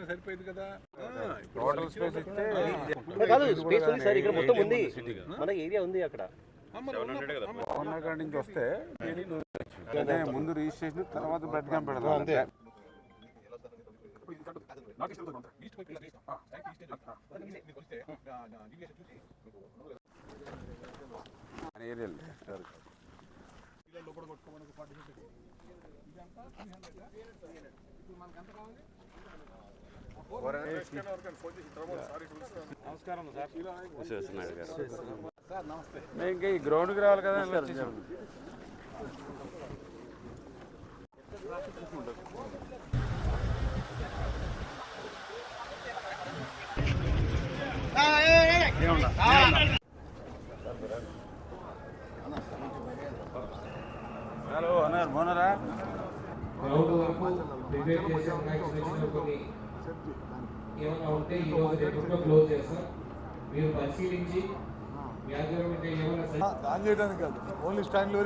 సరిపోయింది కదా. టోటల్ ఉంది ఏరియా ఉంది. అక్కడ. నుంచి వస్తే ముందు రిజిస్ట్రేషన్ తర్వాత బెడ్ క్యాంప్ అంతే. అంతే. మన ఏరియాలో నేను ఇంకా ఈ గ్రౌండ్కి రావాలి కదా అని హలో అన్నారు మోనరా గ్రౌండ్ వరకు ప్రిపేర్ చేసాం వ్యాక్సినేషన్ కొన్ని ఏమైనా ఉంటే ఈ రోజు రేపట్లో క్లోజ్ చేస్తాం మీరు పరిశీలించి మీ ఏమైనా సజెషన్ చేయడానికి కాదు. Only stand